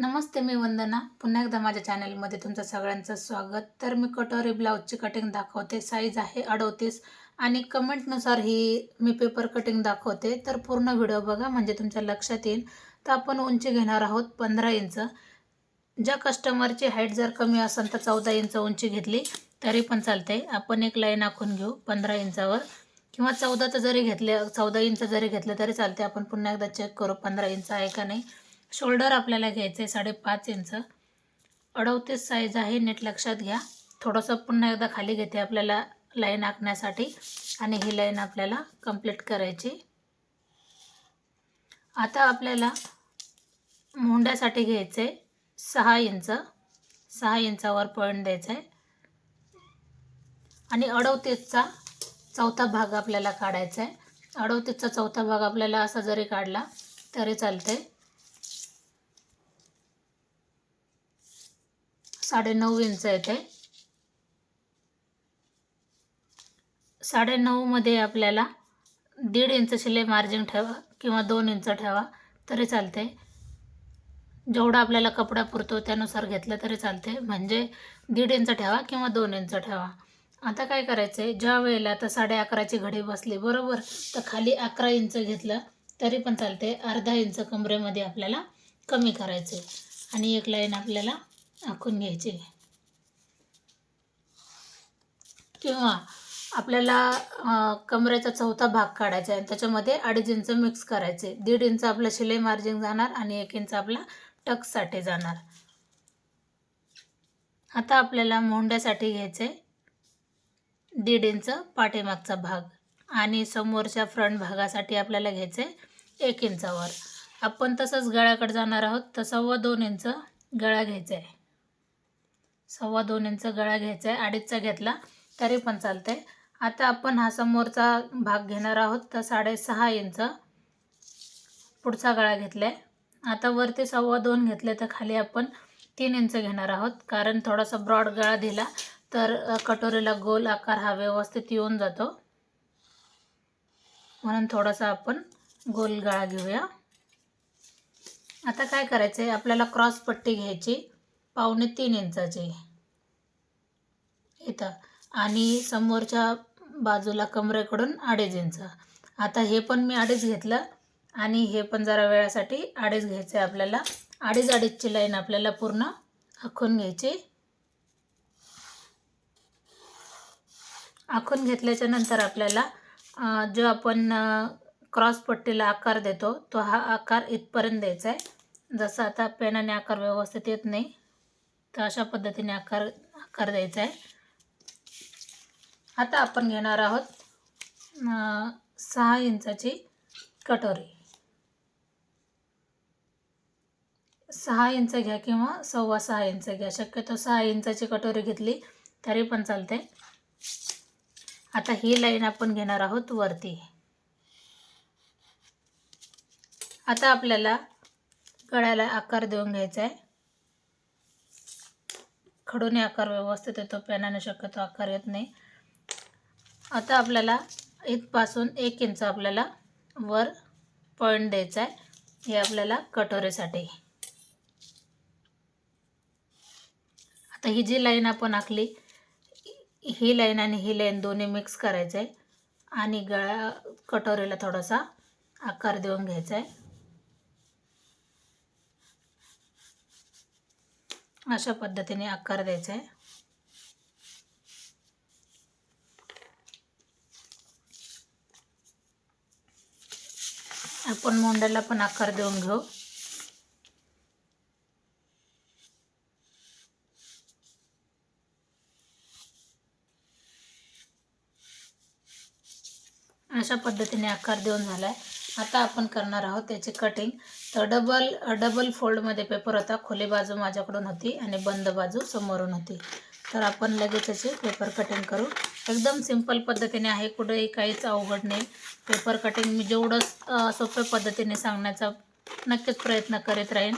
नमस्ते मी वंदना. पुन्हा एकदा माझ्या चॅनलमध्ये तुमचं सगळ्यांचं स्वागत. तर मी कटोरी ब्लाऊजची कटिंग दाखवते. साईज आहे अडोतीस आणि कमेंटनुसार ही मी पेपर कटिंग दाखवते. तर पूर्ण व्हिडिओ बघा म्हणजे तुमच्या लक्षात येईल. तर आपण उंची घेणार आहोत पंधरा इंच. ज्या कस्टमरची हाईट जर कमी असेल तर चौदा इंच उंची घेतली तरी पण चालते आपण एक लाईन आखून घेऊ पंधरा इंचावर. किंवा चौदाचं जरी घेतले चौदा इंच जरी घेतलं तरी चालते आपण पुन्हा एकदा चेक करू पंधरा इंच आहे का नाही. शोल्डर आपल्याला घ्यायचं आहे साडेपाच इंच. अडवतीस साईज आहे नीट लक्षात घ्या. थोडंसं पुन्हा एकदा खाली घेते आपल्याला लाईन आखण्यासाठी. आणि ही लाईन आपल्याला कंप्लीट करायची. आता आपल्याला मुंड्यासाठी घ्यायचं आहे सहा इंच. सहा इंचावर पॉईंट द्यायचा आहे आणि अडवतीसचा चौथा भाग आपल्याला काढायचा आहे अडवतीसचा चौथा भाग आपल्याला असा जरी काढला तरी चालते साडेनऊ इंच येते साडेनऊमध्ये आपल्याला दीड इंच शिलाई मार्जिन ठेवा किंवा दोन इंच ठेवा तरी चालते. जेवढा आपल्याला कपडा पुरतो त्यानुसार घेतलं तरी चालते. म्हणजे दीड इंच ठेवा किंवा दोन इंच ठेवा. आता काय करायचं आहे ज्या वेळेला आता साडे अकराची घडी बसली बरोबर? तर खाली अकरा इंच घेतलं तरी पण चालते. अर्धा इंच कमरेमध्ये आपल्याला कमी करायचं आहे आणि एक लाईन आपल्याला आखून घ्यायचे? किंवा आपल्याला कमरेचा चौथा भाग काढायचा आहे त्याच्यामध्ये अडीच इंच मिक्स करायचे. दीड इंच आपलं शिलाई मार्जिन जाणार आणि एक इंच आपला टक्ससाठी जाणार. आता आपल्याला मोंड्यासाठी घ्यायचे दीड इंच पाठीमागचा भाग आणि समोरच्या फ्रंट भागासाठी आपल्याला घ्यायचे एक इंचावर. आपण तसंच गळ्याकडे जाणार आहोत तसं व दोन इंच गळा घ्यायचा आहे. सव्वा दोन इंच गळा घ्यायचा आहे अडीचचा घेतला तरी पण चालते आता आपण हा समोरचा भाग घेणार आहोत तर साडेसहा इंच पुढचा गळा घेतला आहे आता वरती सव्वा दोन घेतले तर खाली आपण तीन इंच घेणार आहोत. कारण थोडासा ब्रॉड गळा दिला तर कटोरीला गोल आकार हा व्यवस्थित येऊन जातो. म्हणून थोडासा आपण गोल गळा घेऊया. आता काय करायचं आहे आपल्याला क्रॉस पट्टी घ्यायची. पावणे तीन इंचाचे. इथं. आणि समोरच्या बाजूला कमरेकडून अडीच इंच. आता हे पण मी अडीच घेतलं. आणि हे पण जरा वेळासाठी अडीच घ्यायचं आहे आपल्याला. अडीच अडीचची लाईन आपल्याला पूर्ण आखून घ्यायची. आखून घेतल्याच्या नंतर आपल्याला जो आपण क्रॉस पट्टीला आकार देतो तो हा आकार इथपर्यंत द्यायचा आहे. जसं आता पेनाने आकार व्यवस्थित येत नाही. तर अशा पद्धतीने आकार आकार द्यायचा आहे. आता आपण घेणार आहोत सहा इंचाची कटोरी. सहा इंच घ्या किंवा सव्वा सहा इंच घ्या. शक्यतो सहा इंचाची कटोरी घेतली तरी पण चालते. आता ही लाईन आपण घेणार आहोत वरती. आता आपल्याला गळ्याला आकार देऊन घ्यायचा आहे. खडूने आकार व्यवस्थित येतो. पेनाने शक्यतो आकार येत नाही. आता आपल्याला इथपासून एक इंच आपल्याला वर पॉईंट द्यायचा आहे. हे आपल्याला कटोरीसाठी. आता ही जी लाईन आपण आखली ही लाईन आणि ही लाईन दोन्ही मिक्स करायचं आहे आणि गळा कटोरीला थोडासा आकार देऊन घ्यायचा आहे अशा पद्धतीने आकार द्यायचा आहे. आपण मोंड्याला पण आकार देऊन घेऊ. अशा पद्धतीने आकार देऊन झाला आहे आता आपण करणार आहोत त्याची कटिंग तर डबल डबल फोल्डमध्ये पेपर होता खुली बाजू माझ्याकडून होती आणि बंद बाजू समोरून होती. तर आपण लगेच त्याची पेपर कटिंग करू. एकदम सिंपल पद्धतीने आहे कुठेही काहीच अवघड नाही. पेपर कटिंग मी जेवढं सोप्या पद्धतीने सांगण्याचा नक्कीच प्रयत्न करीत राहीन.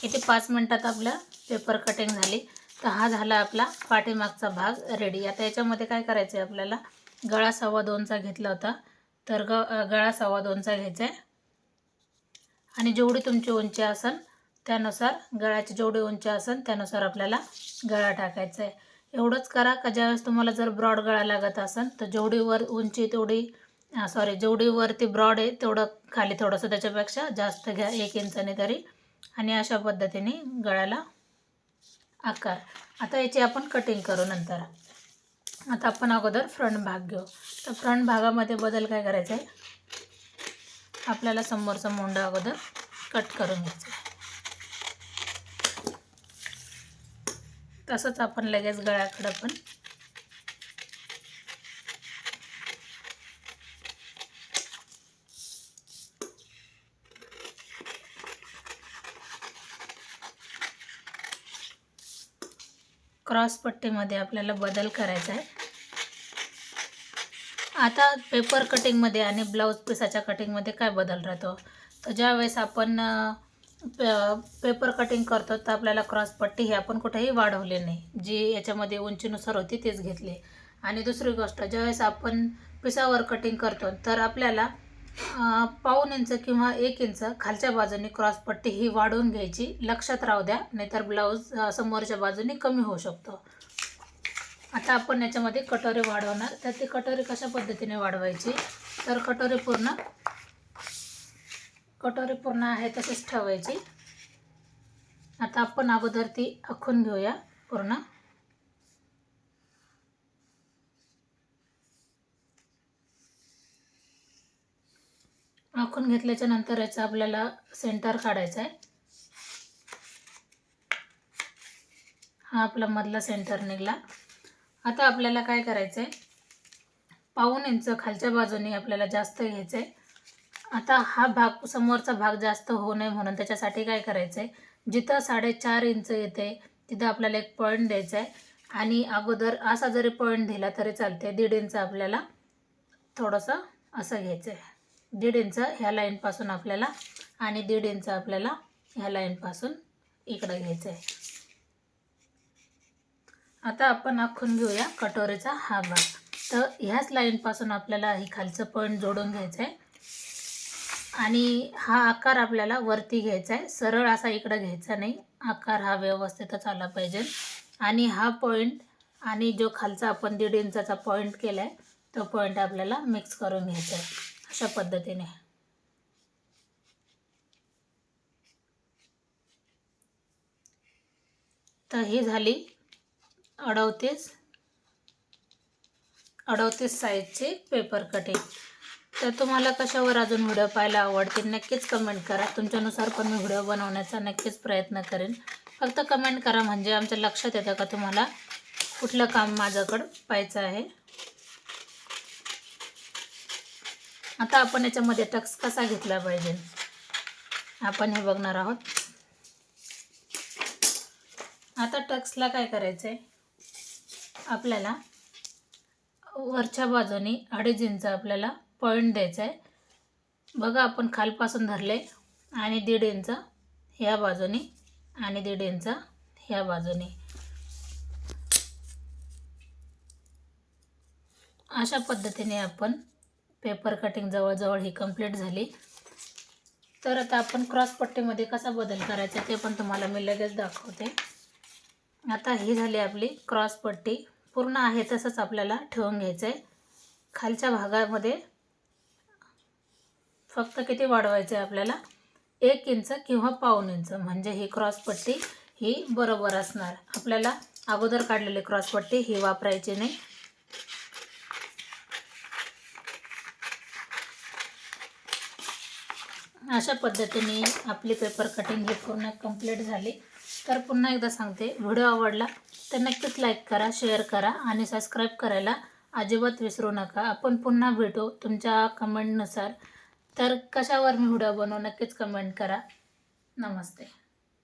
किती पाच मिनटात आपलं पेपर कटिंग झाली. तर हा झाला आपला पाठीमागचा भाग रेडी आता याच्यामध्ये काय करायचं आहे आपल्याला? गळा सव्वा दोनचा घेतला होता. तर ग गळा सव्वा दोनचा घ्यायचा आहे आणि जेवढी तुमची उंची असेल त्यानुसार गळ्याची जेवढी उंची असेल त्यानुसार आपल्याला गळा टाकायचा आहे एवढंच करा का ज्यावेळेस तुम्हाला जर ब्रॉड गळा लागत असेल तर जेवढी वर उंची तेवढी सॉरी जेवढी वरती ब्रॉड आहे तेवढं खाली थोडंसं त्याच्यापेक्षा जास्त घ्या एक इंचाने तरी. आणि अशा पद्धतीने गळ्याला आकार. आता याची आपण कटिंग करू नंतर. आता आपण अगोदर फ्रंट भाग घेऊ. तर फ्रंट भागामध्ये बदल काय करायचा आहे आपल्याला समोरचा मोंडा अगोदर कट करून घ्यायचा आहे तसंच आपण लगेच गळ्याकडं पण क्रॉस पट्टीमध्ये आपल्याला बदल करायचा आहे. आता पेपर कटिंगमध्ये आणि ब्लाऊज पिसाच्या कटिंगमध्ये काय बदल राहतो? तर ज्यावेळेस आपण पे- पेपर कटिंग करतो तर आपल्याला क्रॉस पट्टी ही आपण कुठेही वाढवली नाही. जी याच्यामध्ये उंचीनुसार होती तेच घेतली. आणि दुसरी गोष्ट ज्यावेळेस आपण पिसावर कटिंग करतो तर आपल्याला पाऊन पाऊण इंच किंवा एक इंच खालच्या बाजूने क्रॉस पट्टी ही वाढवून घ्यायची. लक्षात राहू द्या नाहीतर ब्लाऊज समोरच्या बाजूने कमी होऊ शकतो. आता आपण याच्यामध्ये कटोरी वाढवणार. तर ती कटोरी कशा पद्धतीने वाढवायची? तर कटोरी पूर्ण कटोरी पूर्ण आहे तशीच ठेवायची. आता आपण अगोदर ती आखून घेऊया पूर्ण. आखून घेतल्याच्या नंतर याचं आपल्याला सेंटर काढायचा आहे. हा आपला मधला सेंटर निघाला. आता आपल्याला काय करायचं आहे? पाऊण इंच खालच्या बाजूने आपल्याला जास्त घ्यायचं आहे. आता हा भाग समोरचा भाग जास्त होऊ नये म्हणून त्याच्यासाठी काय करायचं आहे? जिथं साडेचार इंच येते तिथं आपल्याला एक पॉईंट द्यायचा आहे. आणि अगोदर असा जरी पॉईंट दिला तरी चालते दीड इंच आपल्याला थोडंसं असं घ्यायचं आहे. दीड इंच ह्या लाईनपासून आपल्याला आणि दीड इंच आपल्याला ह्या लाईनपासून इकडं घ्यायचं आहे. आता आपण आखून घेऊया कटोरीचा हा भाग. तर ह्याच लाईनपासून आपल्याला ही खालचं पॉईंट जोडून घ्यायचं आहे. आणि हा आकार आपल्याला वरती घ्यायचा आहे. सरळ असा इकडं घ्यायचा नाही. आकार हा व्यवस्थितच आला पाहिजे. आणि हा पॉईंट आणि जो खालचा आपण दीड इंचाचा पॉईंट केला आहे तो पॉईंट आपल्याला मिक्स करून घ्यायचा आहे. अशा पद्धतीने. तर ही झाली अडवतीस अडवतीस साईजची पेपर कटिंग तर तुम्हाला कशावर अजून व्हिडिओ पाहायला आवडतील नक्कीच कमेंट करा. तुमच्यानुसार पण मी व्हिडिओ बनवण्याचा नक्कीच प्रयत्न करेन. फक्त कमेंट करा म्हणजे आमच्या लक्षात येतं का तुम्हाला कुठलं काम माझ्याकडं पाहायचं आहे. आता आपण याच्यामध्ये टक्स कसा घेतला पाहिजे? आपण हे बघणार आहोत. आता टक्सला काय करायचं आहे आपल्याला वरच्या बाजूने अडीच इंच आपल्याला पॉईंट द्यायचा आहे बघा आपण खालपासून धरले आणि दीड इंच ह्या बाजूने आणि दीड इंच ह्या बाजूने. अशा पद्धतीने आपण पेपर कटिंग जवळजवळ ही कंप्लीट झाली. तर आता आपण क्रॉसपट्टीमध्ये कसा बदल करायचा ते पण तुम्हाला मी लगेच दाखवते. आता ही झाली आपली क्रॉसपट्टी पूर्ण आहे तसंच आपल्याला ठेवून घ्यायचं आहे खालच्या भागामध्ये फक्त किती वाढवायचं आहे आपल्याला? एक इंच किंवा पाऊन इंच. म्हणजे ही क्रॉसपट्टी ही बरोबर असणार. आपल्याला अगोदर काढलेली क्रॉसपट्टी ही वापरायची नाही. अशा पद्धतीने आपले पेपर कटिंग ही पूर्ण कंप्लीट झाली. तर पुन्हा एकदा सांगते व्हिडिओ आवडला तर नक्कीच लाईक करा शेअर करा आणि सबस्क्राईब करायला अजिबात विसरू नका. आपण पुन्हा भेटू तुमच्या कमेंटनुसार तर कशावर मी व्हिडिओ बनवू नक्कीच कमेंट करा. नमस्ते.